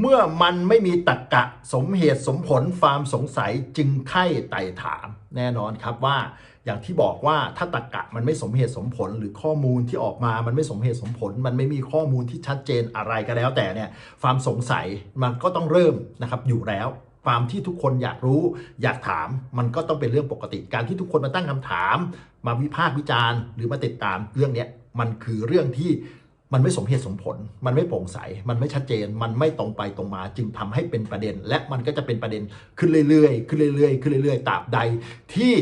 เมื่อมันไม่มีตรรกะสมเหตุสมผลฟามสงสัยจึงไข้ไต่ถามแน่นอนครับว่า อย่างที่บอกว่าถ้าตรรกะมันไม่สมเหตุสมผลหรือข้อมูลที่ออกมามันไม่สมเหตุสมผล มันไม่มีข้อมูลที่ชัดเจนอะไรก็แล้ว แต่เนี่ยฟามสงสัยมันก็ต้องเริ่มนะครับอยู่แล้วความที่ทุกคนอยากรู้อยากถามมันก็ต้องเป็นเรื่องปกติ การที่ทุกคนมาตั้งคำถาม มาวิพากษ์วิจารณ์ หรือมาติดตามเรื่องนี้มันคือเรื่องที่ มันไม่สมเหตุสมผล มันไม่โปร่งใส มันไม่ชัดเจน มันไม่ตรงไปตรงมา จึงทำให้เป็นประเด็น และมันก็จะเป็นประเด็นขึ้นเรื่อยๆ ขึ้นเรื่อยๆ ขึ้นเรื่อยๆ ตราบใด ที่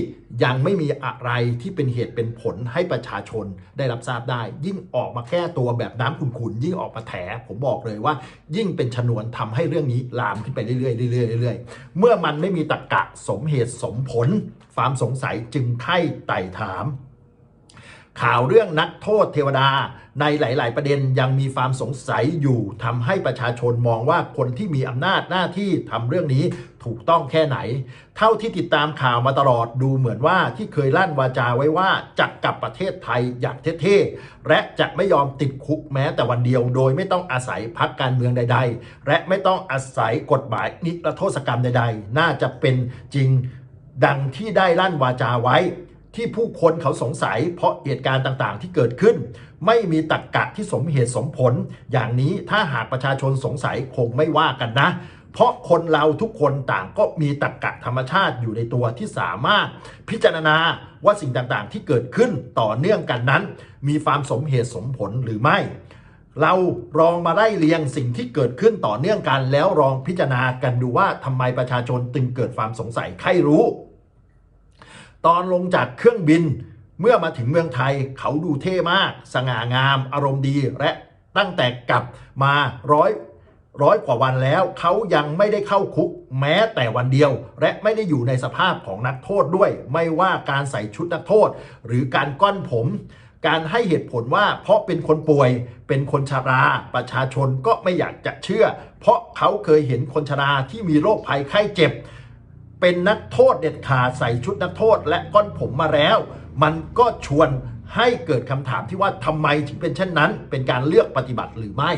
ยังไม่มีอะไรที่เป็นเหตุเป็นผลให้ประชาชนได้รับทราบได้ ยิ่งออกมาแก้ตัวแบบน้ำขุ่นๆ ยิ่งออกมาแถ ผมบอกเลยว่า ยิ่งเป็นชนวนทำให้เรื่องนี้ลามขึ้นไปเรื่อยๆ เรื่อยๆ เรื่อยๆ เมื่อมันไม่มีตรรกะสมเหตุสมผล ความสงสัยจึงไข้ไต่ถาม ข่าวเรื่องนักโทษเทวดาในหลาย ๆ ประเด็นยังมีความสงสัยอยู่ทำให้ประชาชนมองว่าคนที่มีอำนาจหน้าที่ทำเรื่องนี้ถูกต้องแค่ไหน เท่าที่ติดตามข่าวมาตลอดดูเหมือนว่าที่เคยลั่นวาจาไว้ว่าจะกลับประเทศไทยอย่างเท่ ๆ และจะไม่ยอมติดคุกแม้แต่วันเดียว โดยไม่ต้องอาศัยพักการเมืองใด ๆ และไม่ต้องอาศัยกฎหมายนิรโทษกรรมใด ๆ น่าจะเป็นจริงดังที่ได้ลั่นวาจาไว้ ที่ผู้คนเขาสงสัย เพราะเหตุการณ์ต่างๆ ที่เกิดขึ้น ไม่มีตรรกกะที่สมเหตุสมผล อย่างนี้ถ้าหากประชาชนสงสัยคงไม่ว่ากันนะ เพราะคนเราทุกคนต่างก็มีตรรกกะธรรมชาติอยู่ในตัวที่สามารถ พิจารณาว่าสิ่งต่างๆ ที่เกิดขึ้นต่อเนื่องกันนั้น มีความสมเหตุสมผลหรือไม่เราลองมาไล่เรียงสิ่งที่เกิดขึ้นต่อเนื่องกัน แล้วลองพิจารณากันดูว่าทำไมประชาชนจึงเกิดความสงสัยใครรู้ ตอนลงจากเครื่องบิน เมื่อมาถึงเมืองไทยเขาดูเท่มาก สง่างาม อารมณ์ดีและตั้งแต่กลับมาร้อยร้อยกว่าวันแล้ว เขายังไม่ได้เข้าคุกแม้แต่วันเดียว และไม่ได้อยู่ในสภาพของนักโทษด้วย ไม่ว่าการใส่ชุดนักโทษ หรือการก้อนผม การให้เหตุผลว่าเพราะเป็นคนป่วย เป็นคนชารา ประชาชนก็ไม่อยากจะเชื่อ เพราะเขาเคยเห็นคนชราที่มีโรคภัยไข้เจ็บ เป็นนักโทษเด็ดขาดใส่ชุดนักโทษและก้อนผมมาแล้ว มันก็ชวนให้เกิดคำถามที่ว่าทำไมถึงเป็นเช่นนั้น เป็นการเลือกปฏิบัติหรือไม่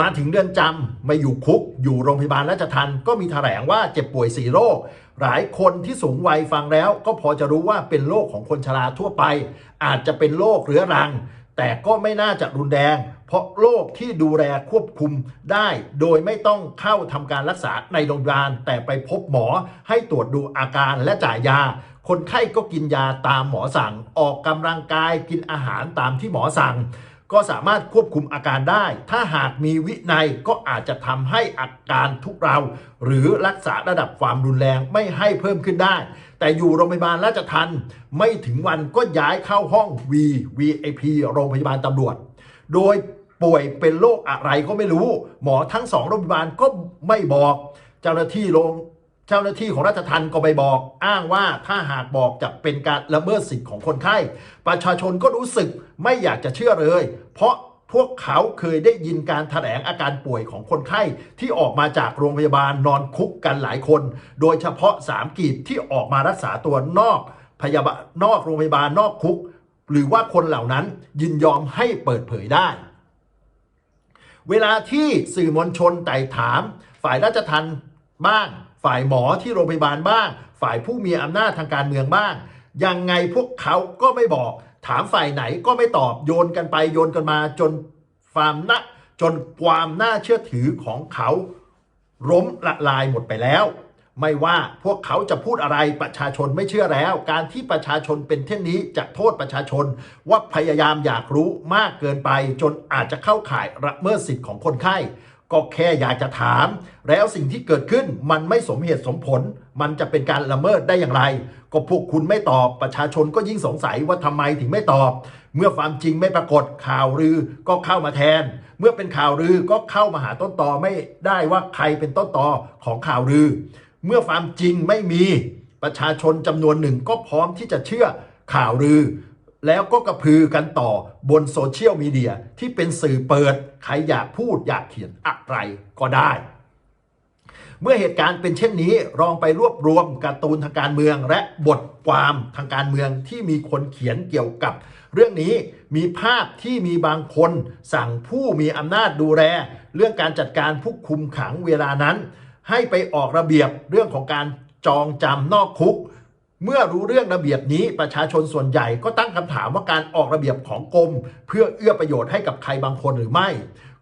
มาถึงเดือนจำมาอยู่คุก อยู่โรงพยาบาลราชทันก็มีแถลงว่าเจ็บป่วยสี่โรค หลายคนที่สูงวัยฟังแล้ว ก็พอจะรู้ว่าเป็นโรคของคนชราทั่วไป อาจจะเป็นโรคเรื้อรัง แต่ก็ไม่น่าจะรุนแรง เพราะโรคที่ดูแลควบคุมได้ โดยไม่ต้องเข้าทำการรักษาในโรงพยาบาลแต่ไปพบหมอให้ตรวจดูอาการและจ่ายยา คนไข้ก็กินยาตามหมอสั่ง ออกกำลังกายกินอาหารตามที่หมอสั่ง ก็สามารถควบคุมอาการได้ ถ้าหากมีวินัยก็อาจจะทำให้อาการทุกเรา หรือรักษาระดับความรุนแรงไม่ให้เพิ่มขึ้นได้ แต่อยู่โรงพยาบาลราชทันไม่ถึงวันก็ย้ายเข้าห้อง V VIP โรงพยาบาลตำรวจ โดยป่วยเป็นโรคอะไรก็ไม่รู้ หมอทั้งสองโรงพยาบาลก็ไม่บอก เจ้าหน้าที่โรงเจ้าหน้าที่ของราชทันก็ไม่บอก อ้างว่าถ้าหากบอกจะเป็นการละเมิดสิทธิ์ของคนไข้ ประชาชนก็รู้สึกไม่อยากจะเชื่อเลย เพราะพวกเขาเคยได้ยินการแถลงอาการป่วยของคนไข้ ที่ออกมาจากโรงพยาบาลนอนคุกกันหลายคน โดยเฉพาะสามกีบที่ออกมารักษาตัวนอกพยาบาลนอกโรงพยาบาลนอกคุก หรือว่าคนเหล่านั้นยินยอมให้เปิดเผยได้ เวลาที่สื่อมวลชนไต่ถาม ฝ่ายราชทันบ้าง ฝ่ายหมอที่โรงพยาบาลบ้าง ฝ่ายผู้มีอำนาจทางการเมืองบ้าง ยังไงพวกเขาก็ไม่บอก ถามฝ่ายไหนก็ไม่ตอบโยนกันไปโยนกันมาจนความน่าจนความน่าเชื่อถือของเขาล้มละลายหมดไปแล้ว ไม่ว่าพวกเขาจะพูดอะไรประชาชนไม่เชื่อแล้ว การที่ประชาชนเป็นเช่นนี้จะโทษประชาชน ว่าพยายามอยากรู้มากเกินไป จนอาจจะเข้าข่ายละเมิดสิทธิ์ของคนไข้ ก็แค่อยากจะถาม แล้วสิ่งที่เกิดขึ้นมันไม่สมเหตุสมผล มันจะเป็นการละเมิดได้อย่างไร ก็พวกคุณไม่ตอบประชาชนก็ยิ่งสงสัยว่าทำไมถึงไม่ตอบ เมื่อความจริงไม่ปรากฏข่าวลือก็เข้ามาแทน เมื่อเป็นข่าวลือก็เข้ามาหาต้นตอไม่ได้ว่าใครเป็นต้นตอของข่าวลือ เมื่อความจริงไม่มีประชาชนจำนวนหนึ่งก็พร้อมที่จะเชื่อข่าวลือ แล้วก็กระพือกันต่อบนโซเชียลมีเดียที่เป็นสื่อเปิด ใครอยากพูดอยากเขียนอะไรก็ได้ เมื่อเหตุการณ์เป็นเช่นนี้ลองไปรวบรวมการ์ตูนทางการเมือง และบทความทางการเมืองที่มีคนเขียนเกี่ยวกับ เรื่องนี้มีภาพที่มีบางคนสั่งผู้มีอำนาจดูแลเรื่องการจัดการผู้คุมขังเวลานั้น ให้ไปออกระเบียบเรื่องของการจองจำนอกคุก เมื่อรู้เรื่องระเบียบนี้ประชาชนส่วนใหญ่ก็ตั้งคำถามว่าการออกระเบียบของกรม เพื่อเอื้อประโยชน์ให้กับใครบางคนหรือไม่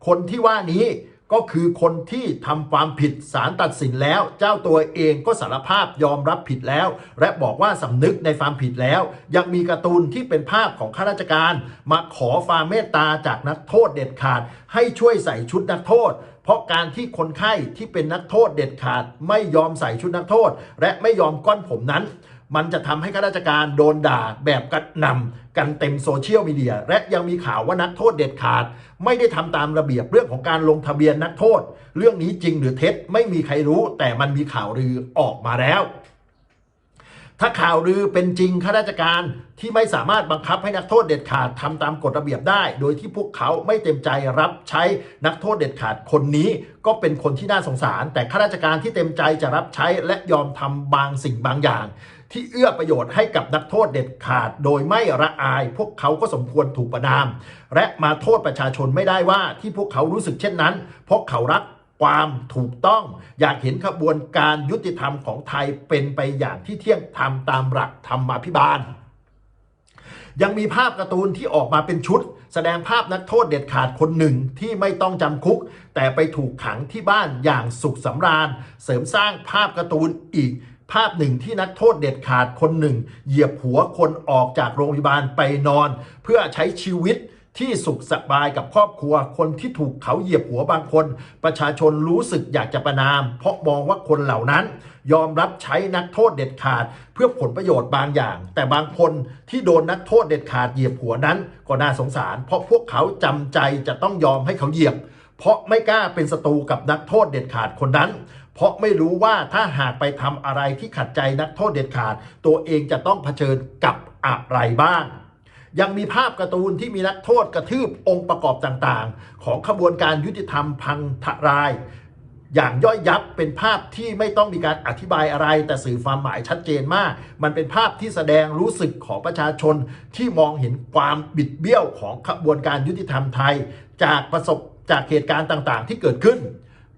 คนที่ว่านี้ก็คือคนที่ทำความผิดศาลตัดสินแล้ว เจ้าตัวเองก็สารภาพยอมรับผิดแล้ว และบอกว่าสำนึกในความผิดแล้ว ยังมีการ์ตูนที่เป็นภาพของข้าราชการ มาขอความเมตตาจากนักโทษเด็ดขาด ให้ช่วยใส่ชุดนักโทษ เพราะการที่คนไข้ที่เป็นนักโทษเด็ดขาดไม่ยอมใส่ชุดนักโทษ และไม่ยอมก้อนผมนั้น มันจะทำให้ข้าราชการโดนด่าแบบกระหนำกันเต็มโซเชียลมีเดียและยังมีข่าวว่านักโทษเด็ดขาด ไม่ได้ทำตามระเบียบเรื่องของการลงทะเบียนนักโทษ เรื่องนี้จริงหรือเท็จไม่มีใครรู้ แต่มันมีข่าวลือออกมาแล้ว ถ้าข่าวลือเป็นจริงข้าราชการที่ไม่สามารถบังคับให้นักโทษเด็ดขาดทำตามกฎระเบียบได้ โดยที่พวกเขาไม่เต็มใจรับใช้นักโทษเด็ดขาดคนนี้ ก็เป็นคนที่น่าสงสาร แต่ข้าราชการที่เต็มใจจะรับใช้และยอมทำบางสิ่งบางอย่าง ที่เอื้อประโยชน์ให้กับนักโทษเด็ดขาด โดยไม่ระอาย พวกเขาก็สมควรถูกประนาม และมาโทษประชาชนไม่ได้ว่าที่พวกเขารู้สึกเช่นนั้น เพราะเขารัก ความถูกต้อง อยากเห็นขบวนการยุติธรรมของไทยเป็นไปอย่างที่เที่ยงธรรมตามหลักธรรมาภิบาล ยังมีภาพการ์ตูนที่ออกมาเป็นชุด แสดงภาพนักโทษเด็ดขาดคนหนึ่งที่ไม่ต้องจำคุก แต่ไปถูกขังที่บ้านอย่างสุขสำราญ เสริมสร้างภาพการ์ตูนอีกภาพหนึ่งที่นักโทษเด็ดขาดคนหนึ่ง เหยียบหัวคนออกจากโรงพยาบาลไปนอน เพื่อใช้ชีวิต ที่สุขสบายกับครอบครัว คนที่ถูกเขาเหยียบหัวบางคน ประชาชนรู้สึกอยากจะประนาม เพราะมองว่าคนเหล่านั้น ยอมรับใช้นักโทษเด็ดขาด เพื่อผลประโยชน์บางอย่าง แต่บางคนที่โดนนักโทษเด็ดขาดเหยียบหัวนั้น ก็น่าสงสาร เพราะพวกเขาจำใจจะต้องยอมให้เขาเหยียบ เพราะไม่กล้าเป็นศัตรูกับนักโทษเด็ดขาดคนนั้นเพราะไม่รู้ว่าถ้าหากไปทำอะไรที่ขัดใจนักโทษเด็ดขาด ตัวเองจะต้องเผชิญกับอะไรบ้าง ยังมีภาพการ์ตูนที่มีนักโทษกระทืบองค์ประกอบต่างๆ ของขบวนการยุติธรรมพังทลาย อย่างย่อยยับเป็นภาพที่ไม่ต้องมีการอธิบายอะไร แต่สื่อความหมายชัดเจนมาก มันเป็นภาพที่แสดงรู้สึกของประชาชนที่มองเห็นความบิดเบี้ยวของขบวนการยุติธรรมไทย จากประสบจากเหตุการณ์ต่างๆ ที่เกิดขึ้น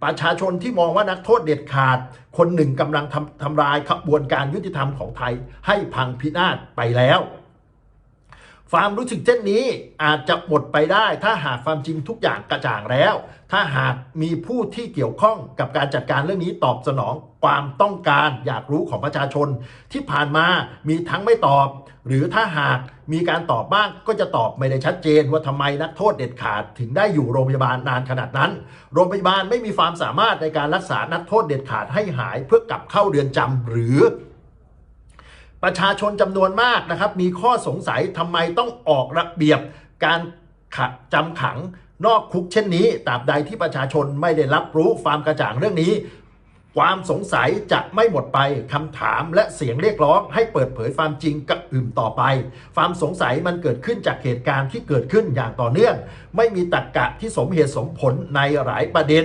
ประชาชนที่มองว่านักโทษเด็ดขาด คนหนึ่งกำลังทำทำลายขบวนการยุติธรรมของไทยให้พังพินาศไปแล้ว ความรู้สึกเช่นนี้อาจจะหมดไปได้ ถ้าหากความจริงทุกอย่างกระจ่างแล้ว ถ้าหากมีผู้ที่เกี่ยวข้องกับการจัดการเรื่องนี้ตอบสนองความต้องการอยากรู้ของประชาชน ที่ผ่านมามีทั้งไม่ตอบ หรือถ้าหากมีการตอบบ้างก็จะตอบไม่ได้ชัดเจน ว่าทำไมนักโทษเด็ดขาดถึงได้อยู่โรงพยาบาลนานขนาดนั้น โรงพยาบาลไม่มีความสามารถในการรักษานักโทษเด็ดขาดให้หายเพื่อกลับเข้าเรือนจำหรือ ประชาชนจำนวนมากนะครับ มีข้อสงสัยทำไมต้องออกระเบียบการจำขังนอกคุกเช่นนี้ตราบใดที่ประชาชนไม่ได้รับรู้ความกระจ่างเรื่องนี้ ความสงสัยจะไม่หมดไปคำถามและเสียงเรียกร้อง ให้เปิดเผยความจริงกับอื่นต่อไป ความสงสัยมันเกิดขึ้นจากเหตุการณ์ที่เกิดขึ้นอย่างต่อเนื่อง ไม่มีตรรกกะที่สมเหตุสมผลในหลายประเด็น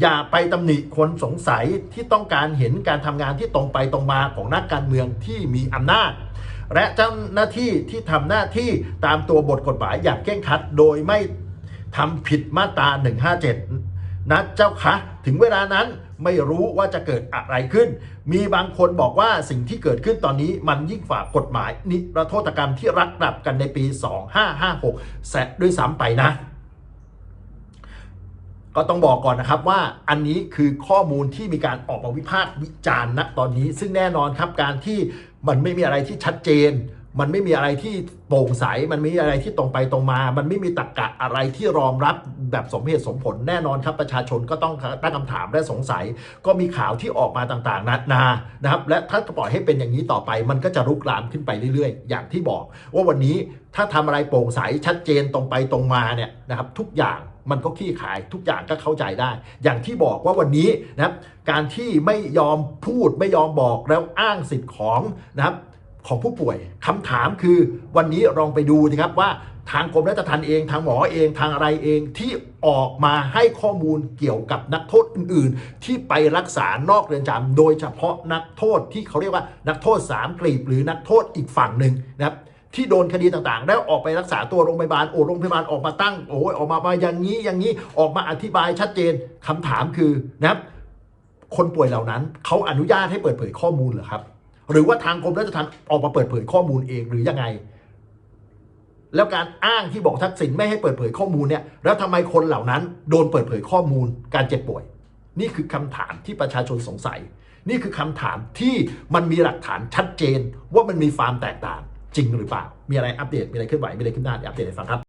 อย่าไปตำหนิคนสงสัยที่ต้องการเห็นการทำงานที่ตรงไปตรงมาของนักการเมืองที่มีอำนาจ และเจ้าหน้าที่ที่ทำหน้าที่ตามตัวบทกฎหมายอย่างเคร่งครัด โดยไม่ทำผิดมาตรา 157 นะเจ้าคะถึงเวลานั้นไม่รู้ว่าจะเกิดอะไรขึ้น มีบางคนบอกว่าสิ่งที่เกิดขึ้นตอนนี้มันยิ่งฝ่ากฎหมาย นิรโทษกรรมที่รักดับกันในปี 2556 แสะด้วยซ้ำไปนะ ก็ต้องบอกก่อนนะครับว่าอันนี้คือข้อมูลที่มีการออกมาวิพากษ์วิจารณ์ณตอนนี้ ซึ่งแน่นอนครับการที่มันไม่มีอะไรที่ชัดเจน มันไม่มีอะไรที่โปร่งใส มันไม่มีอะไรที่ตรงไปตรงมา มันไม่มีตรรกะอะไรที่รองรับแบบสมเหตุสมผลแน่นอนครับประชาชนก็ต้องตั้งคำถามและสงสัย ก็มีข่าวที่ออกมาต่างๆนานานะครับ และถ้าปล่อยให้เป็นอย่างนี้ต่อไป มันก็จะรุกรามขึ้นไปเรื่อยๆ อย่างที่บอก ว่าวันนี้ถ้าทำอะไรโปร่งใสชัดเจนตรงไปตรงมาเนี่ยนะครับทุกอย่างมันก็ขี้ขายทุกอย่างก็เข้าใจได้ อย่างที่บอกว่าวันนี้นะครับการที่ไม่ยอมพูดไม่ยอมบอกแล้วอ้างสิทธิ์ของนะครับ ของผู้ป่วยคำถามคือวันนี้ลองไปดูนะครับว่าทางกรมราชทัณฑ์เองทางหมอเองทางอะไรเองที่ออกมาให้ข้อมูลเกี่ยวกับนักโทษอื่น ๆ ที่ไปรักษานอกเรือนจำโดยเฉพาะนักโทษที่เขาเรียกว่านักโทษสามกลีบหรือนักโทษอีกฝั่งหนึ่งนะครับที่โดนคดีต่างๆ แล้วออกไปรักษาตัวโรงพยาบาลโอ้โรงพยาบาลออกมาตั้งโอ้ยออกมามาอย่างนี้อย่างนี้ออกมาอธิบายชัดเจนคำถามคือนะครับคนป่วยเหล่านั้นเขาอนุญาตให้เปิดเผยข้อมูลเหรอครับ หรือว่าทางกรมราชทัณฑ์ออกมาเปิดเผยข้อมูลเองหรือยังไง แล้วการอ้างที่บอกทักษิณไม่ให้เปิดเผยข้อมูลเนี่ยแล้วทำไมคนเหล่านั้น โดนเปิดเผยข้อมูลการเจ็บป่วย นี่คือคำถามที่ประชาชนสงสัย นี่คือคำถามที่มันมีหลักฐานชัดเจน ว่ามันมีความแตกต่างจริงหรือเปล่า มีอะไรอัปเดตมีอะไรเคลื่อนไหวมีอะไรขึ้นหน้าอัปเดตให้ฟังครับ